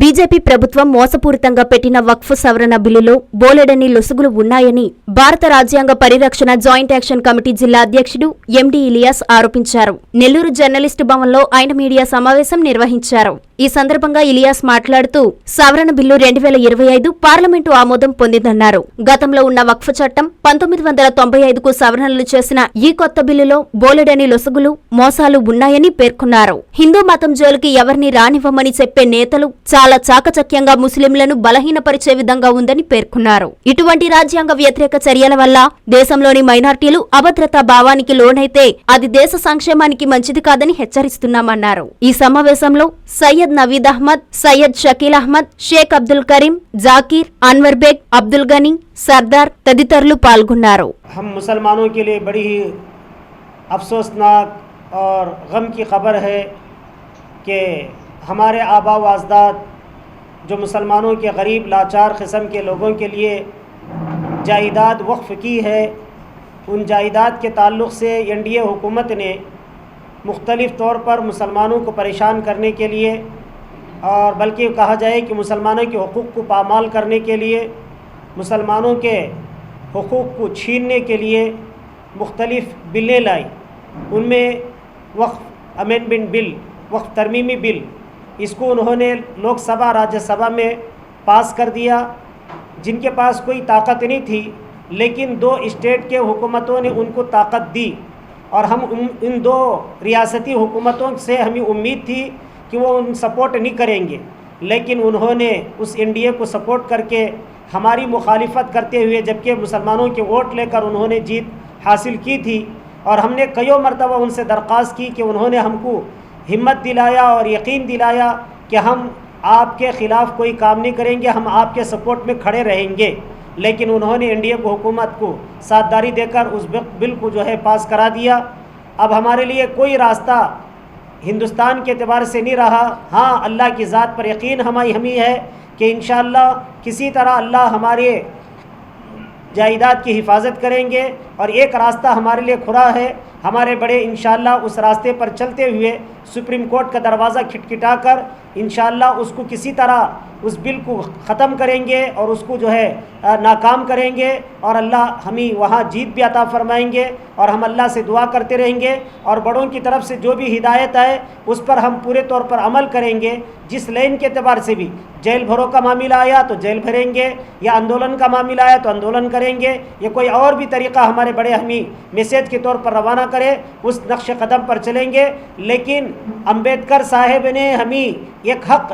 BJP ప్రభుత్వం మోసపూరితంగా పెట్టిన వక్ఫ్ సవరణ బిల్లులో బోలెడని లొసుగులు ఉన్నాయని భారత రాజ్యాంగ పరిరక్షణ జాయింట్ యాక్షన్ కమిటీ జిల్లా అధ్యక్షుడు ఎండి ఇలియాస్ ఆరోపించారు. నెల్లూరు జర్నలిస్టు భవన్లో ఆయన మీడియా సమావేశం నిర్వహించారు. ఈ సందర్భంగా ఇలియాస్ మాట్లాడుతూ సవరణ బిల్లు రెండు వేల ఇరవై ఐదు పార్లమెంటు ఆమోదం పొందిందన్నారు. గతంలో ఉన్న వక్ఫ్ చట్టం పంతొమ్మిది వందల తొంభై ఐదుకు సవరణలు చేసిన ఈ కొత్త బిల్లులో బోలెడని లొసుగులు మోసాలు ఉన్నాయని పేర్కొన్నారు. హిందూ మతం జోలికి ఎవరిని రానివ్వమని చెప్పే నేతలు చాలా చాకచక్యంగా ముస్లింలను బలహీనపరిచే విధంగా ఉందని పేర్కొన్నారు ఇటువంటి రాజ్యాంగ వ్యతిరేక చర్యల వల్ల దేశంలోని మైనార్టీలు అభద్రతా భావానికి లోనైతే అది దేశ సంక్షేమానికి మంచిది కాదని హెచ్చరిస్తున్నామన్నారు ఈ సమావేశంలో సయ్యద్ నవీద్ అహ్మద్ సయ్యద్ షకీల్ అహ్మద్ షేక్ అబ్దుల్ కరీం జాకీర్ అన్వర్ బేగ్ అబ్దుల్ గనీ సర్దార్ తదితరులు పాల్గొన్నారు हम मुसलमानों के लिए बड़ी ही अफसोसनाक और गम की खबर है कि हमारे आबा व अजदाद جو مسلمانوں کے غریب، لاچار قسم کے لوگوں کے لیے جائیداد وقف کی ہے، ان جائیداد کے تعلق سے این ڈی اے حکومت نے مختلف طور پر مسلمانوں کو پریشان کرنے کے لیے اور بلکہ کہا جائے کہ مسلمانوں کے حقوق کو پامال کرنے کے لیے، مسلمانوں کے حقوق کو چھیننے کے لیے مختلف بلیں لائی۔ ان میں وقف امینمنٹ بل وقف ترمیمی بل اس کو انہوں نے لوک سبھا، راجیہ سبھا میں پاس کر دیا، جن کے پاس کوئی طاقت نہیں تھی، لیکن دو اسٹیٹ کے حکومتوں نے ان کو طاقت دی۔ اور ہم ان دو ریاستی حکومتوں سے ہمیں امید تھی کہ وہ ان سپورٹ نہیں کریں گے۔ لیکن انہوں نے اس این ڈی اے کو سپورٹ کر کے ہماری مخالفت کرتے ہوئے، جبکہ مسلمانوں کے ووٹ لے کر انہوں نے جیت حاصل کی تھی، اور ہم نے کئیوں مرتبہ ان سے درخواست کی کہ انہوں نے ہم کو ہمت دلایا اور یقین دلایا کہ ہم آپ کے خلاف کوئی کام نہیں کریں گے، ہم آپ کے سپورٹ میں کھڑے رہیں گے۔ لیکن انہوں نے انڈیا کو، حکومت کو ساتھداری دے کر اس بل کو جو ہے پاس کرا دیا۔ اب ہمارے لیے کوئی راستہ ہندوستان کے اعتبار سے نہیں رہا۔ ہاں اللہ کی ذات پر یقین ہماری ہمیں ہے کہ انشاءاللہ کسی طرح اللہ ہمارے جائیداد کی حفاظت کریں گے اور ایک راستہ ہمارے لیے کھڑا ہے۔ ہمارے بڑے انشاءاللہ اس راستے پر چلتے ہوئے سپریم کورٹ کا دروازہ کھٹکھٹا کر انشاءاللہ اس کو کسی طرح اس بل کو ختم کریں گے اور اس کو جو ہے ناکام کریں گے اور اللہ ہمیں وہاں جیت بھی عطا فرمائیں گے اور ہم اللہ سے دعا کرتے رہیں گے اور بڑوں کی طرف سے جو بھی ہدایت ہے اس پر ہم پورے طور پر عمل کریں گے۔ جس لین کے اعتبار سے بھی جیل بھرو کا معاملہ آیا تو جیل بھریں گے، یا اندولن کا معاملہ آیا تو اندولن کریں گے، یا کوئی اور بھی طریقہ ہمارے بڑے ہمیں میسیج کے طور پر روانہ کرے، اس نقش قدم پر چلیں گے۔ لیکن امبیدکر صاحب نے ہمیں ایک حق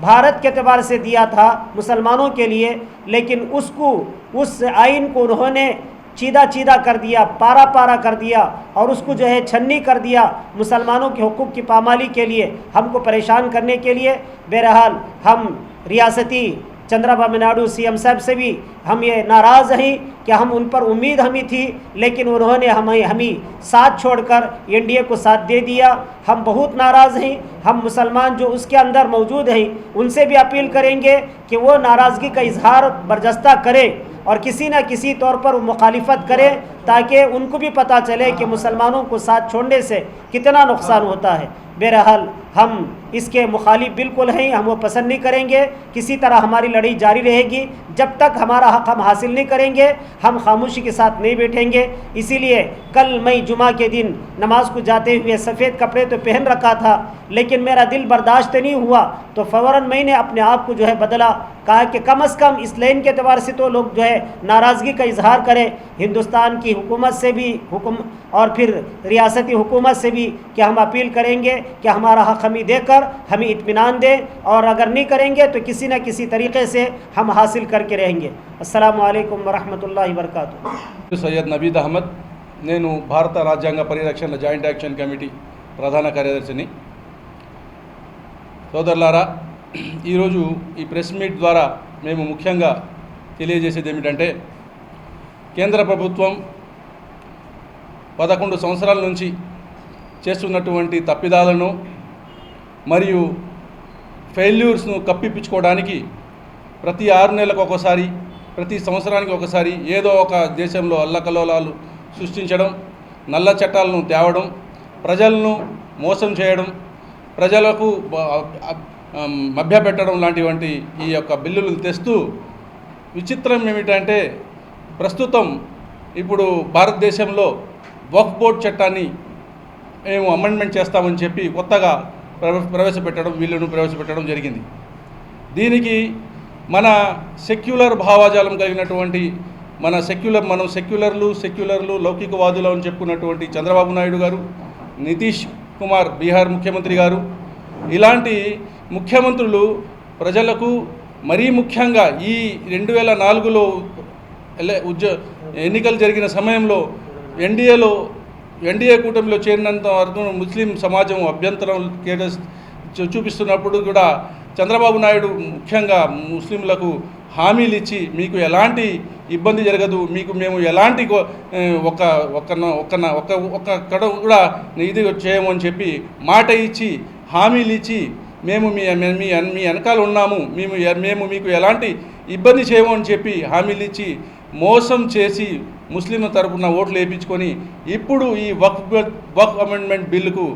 بھارت کے اعتبار سے دیا تھا مسلمانوں کے لیے، لیکن اس کو، اس آئین کو انہوں نے چیدہ چیدہ کر دیا، پارا پارا کر دیا اور اس کو جو ہے چھنی کر دیا مسلمانوں کے حقوق کی پامالی کے لیے، ہم کو پریشان کرنے کے لیے۔ بہرحال ہم ریاستی چندرا بابا نائیڈو سی ایم صاحب سے بھی ہم یہ ناراض ہیں کہ ہم ان پر امید ہمیں تھی، لیکن انہوں نے ہمیں ہمیں ساتھ چھوڑ کر این ڈی اے کو ساتھ دے دیا۔ ہم بہت ناراض ہیں۔ ہم مسلمان جو اس کے اندر موجود ہیں، ان سے بھی اپیل کریں گے کہ وہ ناراضگی کا اظہار برجستہ کرے اور کسی نہ کسی طور پر مخالفت کرے تاکہ ان کو بھی پتہ چلے کہ مسلمانوں کو ساتھ چھوڑنے سے کتنا نقصان ہوتا ہے۔ بہرحال، ہم اس کے مخالف بالکل ہیں، ہم وہ پسند نہیں کریں گے۔ کسی طرح ہماری لڑائی جاری رہے گی۔ جب تک ہمارا حق ہم حاصل نہیں کریں گے، ہم خاموشی کے ساتھ نہیں بیٹھیں گے۔ اسی لیے کل میں جمعہ کے دن نماز کو جاتے ہوئے سفید کپڑے تو پہن رکھا تھا، لیکن میرا دل برداشت نہیں ہوا۔ تو فوراً میں نے اپنے آپ کو جو ہے بدلا کہا کہ کم از کم اس لین کے اعتبار سے تو لوگ جو ہے ناراضگی کا اظہار کریں، ہندوستان کی حکومت سے بھی حکم اور پھر ریاستی حکومت سے بھی کہ ہم اپیل کریں گے کہ ہمارا حق ہمیں دے کر ہمیں اطمینان دیں اور اگر نہیں کریں گے تو کسی نہ کسی طریقے سے ہم حاصل کر کے رہیں گے۔ السلام علیکم ورحمۃ اللہ وبرکاتہ۔ سید نبید احمد నేను భారత రాజ్యాంగ పరిరక్షణ జాయింట్ యాక్షన్ కమిటీ ప్రధాన కార్యదర్శిని సోదరులారా ఈరోజు ఈ ప్రెస్ మీట్ ద్వారా మేము ముఖ్యంగా తెలియజేసేది ఏమిటంటే కేంద్ర ప్రభుత్వం పదకొండు సంవత్సరాల నుంచి చేస్తున్నటువంటి తప్పిదాలను మరియు ఫెయిల్యూర్స్ను కప్పిపించుకోవడానికి ప్రతి ఆరు నెలలకు ఒకసారి ప్రతి సంవత్సరానికి ఒకసారి ఏదో ఒక దేశంలో అల్లకలోలాలు సృష్టించడం నల్ల చట్టాలను తేవడం ప్రజలను మోసం చేయడం ప్రజలకు మభ్యపెట్టడం లాంటివంటి ఈ యొక్క బిల్లులు తెస్తూ విచిత్రం ఏమిటంటే ప్రస్తుతం ఇప్పుడు భారతదేశంలో వక్ఫ్ బోర్డ్ చట్టాన్ని మేము అమెండ్మెంట్ చేస్తామని చెప్పి కొత్తగా ప్రవ ప్రవేశపెట్టడం బిల్లును ప్రవేశపెట్టడం జరిగింది. దీనికి మన సెక్యులర్ భావాజాలం కలిగినటువంటి మన సెక్యులర్ మనం సెక్యులర్లు సెక్యులర్లు లౌకికవాదులు అని చెప్పుకున్నటువంటి చంద్రబాబు నాయుడు గారు నితీష్ కుమార్ బీహార్ ముఖ్యమంత్రి గారు ఇలాంటి ముఖ్యమంత్రులు ప్రజలకు మరీ ముఖ్యంగా ఈ రెండు వేల నాలుగులో ఉద్యో ఉద్య ఎన్నికలు జరిగిన సమయంలో ఎన్డీఏలో ఎన్డీఏ కూటమిలో చేరినంత వరకు ముస్లిం సమాజం అభ్యంతరం కేట చూపిస్తున్నప్పుడు కూడా చంద్రబాబు నాయుడు ముఖ్యంగా ముస్లింలకు హామీలు ఇచ్చి మీకు ఎలాంటి ఇబ్బంది జరగదు మీకు మేము ఎలాంటి ఒక ఒక ఒక ఒక కడ కూడా ఇది చేయము అని చెప్పి మాట ఇచ్చి హామీలు ఇచ్చి మేము మీ మీ మీ వెనకాల ఉన్నాము. మేము మేము మీకు ఎలాంటి ఇబ్బంది చేయము అని చెప్పి హామీలు ఇచ్చి మోసం చేసి ముస్లింల తరపున ఓట్లు వేయించుకొని ఇప్పుడు ఈ వక్ వక్ అమెండ్మెంట్ బిల్లుకు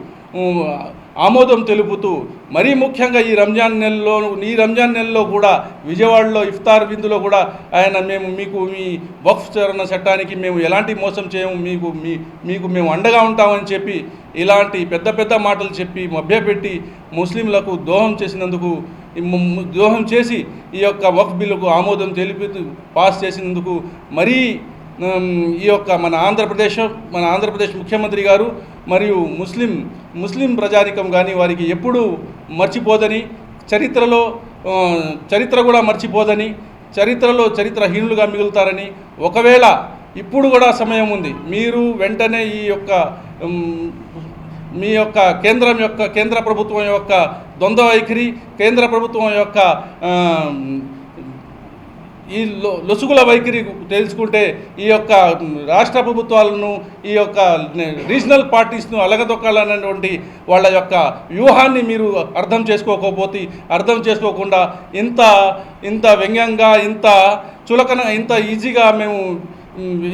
ఆమోదం తెలుపుతూ మరీ ముఖ్యంగా ఈ రంజాన్ నెలలో ఈ రంజాన్ నెలలో కూడా విజయవాడలో ఇఫ్తార్ విందులో కూడా ఆయన మేము మీకు మీ వక్ఫ్ చరణ చట్టానికి మేము ఎలాంటి మోసం చేయము మీకు మీ మీకు మేము అండగా ఉంటామని చెప్పి ఇలాంటి పెద్ద పెద్ద మాటలు చెప్పి మభ్యపెట్టి ముస్లింలకు దోహం చేసినందుకు దోహం ద్రోహం చేసి ఈ యొక్క వక్ఫ్ బిల్లుకు ఆమోదం తెలిపి పాస్ చేసినందుకు మరీ ఈ యొక్క మన ఆంధ్రప్రదేశ్ మన ఆంధ్రప్రదేశ్ ముఖ్యమంత్రి గారు మరియు ముస్లిం ముస్లిం ప్రజానికం కానీ వారికి ఎప్పుడూ మర్చిపోదని చరిత్రలో చరిత్ర కూడా మర్చిపోదని చరిత్రలో చరిత్రహీనులుగా మిగులుతారని ఒకవేళ ఇప్పుడు కూడా సమయం ఉంది మీరు వెంటనే ఈ యొక్క మీ యొక్క కేంద్రం యొక్క కేంద్ర ప్రభుత్వం యొక్క ద్వంద్వ వైఖరి కేంద్ర ప్రభుత్వం యొక్క ఈ లొసుగుల వైఖరి తెలుసుకుంటే ఈ యొక్క రాష్ట్ర ప్రభుత్వాలను ఈ యొక్క రీజనల్ పార్టీస్ను అలగదొక్కాలనేటువంటి వాళ్ళ యొక్క వ్యూహాన్ని మీరు అర్థం చేసుకోకపోతే అర్థం చేసుకోకుండా ఇంత ఇంత వ్యంగ్యంగా ఇంత చులకన ఇంత ఈజీగా మేము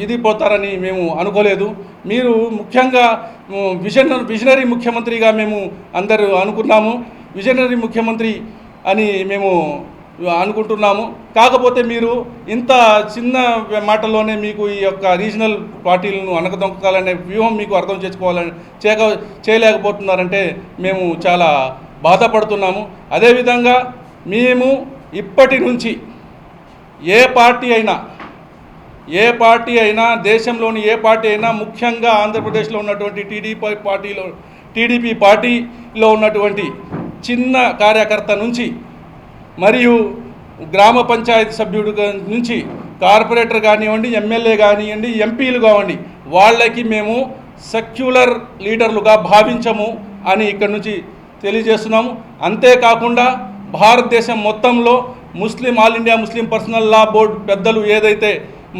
ఇది పోతారని మేము అనుకోలేదు. మీరు ముఖ్యంగా విజన విజనరీ ముఖ్యమంత్రిగా మేము అందరూ అనుకున్నాము. విజనరీ ముఖ్యమంత్రి అని మేము అనుకుంటున్నాము. కాకపోతే మీరు ఇంత చిన్న మాటలోనే మీకు ఈ యొక్క రీజనల్ పార్టీలను అనకదొక్కాలనే వ్యూహం మీకు అర్థం చేసుకోవాలని చేయక చేయలేకపోతున్నారంటే మేము చాలా బాధపడుతున్నాము. అదేవిధంగా మేము ఇప్పటి నుంచి ఏ పార్టీ అయినా ఏ పార్టీ అయినా దేశంలోని ఏ పార్టీ అయినా ముఖ్యంగా ఆంధ్రప్రదేశ్లో ఉన్నటువంటి టీడీపీ పార్టీలో టీడీపీ పార్టీలో ఉన్నటువంటి చిన్న కార్యకర్త నుంచి మరియు గ్రామ పంచాయతీ సభ్యుడు నుంచి కార్పొరేటర్ కానివ్వండి ఎమ్మెల్యే కానివ్వండి ఎంపీలు కావండి వాళ్ళకి మేము సెక్యులర్ లీడర్లుగా భావించము అని ఇక్కడ నుంచి తెలియజేస్తున్నాము. అంతేకాకుండా భారతదేశం మొత్తంలో Muslim all India Muslim personal law board పెద్దలు ఏదైతే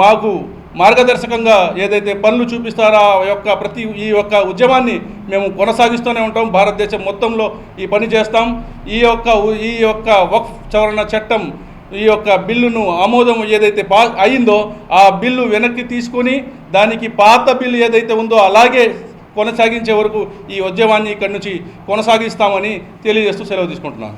మాకు మార్గదర్శకంగా ఏదైతే పనులు చూపిస్తారో ఆ యొక్క ప్రతి ఈ యొక్క ఉద్యమాన్ని మేము కొనసాగిస్తూనే ఉంటాం. భారతదేశం మొత్తంలో ఈ పని చేస్తాం. ఈ యొక్క ఈ యొక్క వక్ఫ్ సవరణ చట్టం ఈ యొక్క బిల్లును ఆమోదం ఏదైతే పా అయిందో ఆ బిల్లు వెనక్కి తీసుకొని దానికి పాత బిల్లు ఏదైతే ఉందో అలాగే కొనసాగించే వరకు ఈ ఉద్యమాన్ని ఇక్కడి నుంచి కొనసాగిస్తామని తెలియజేస్తూ సెలవు తీసుకుంటున్నాను.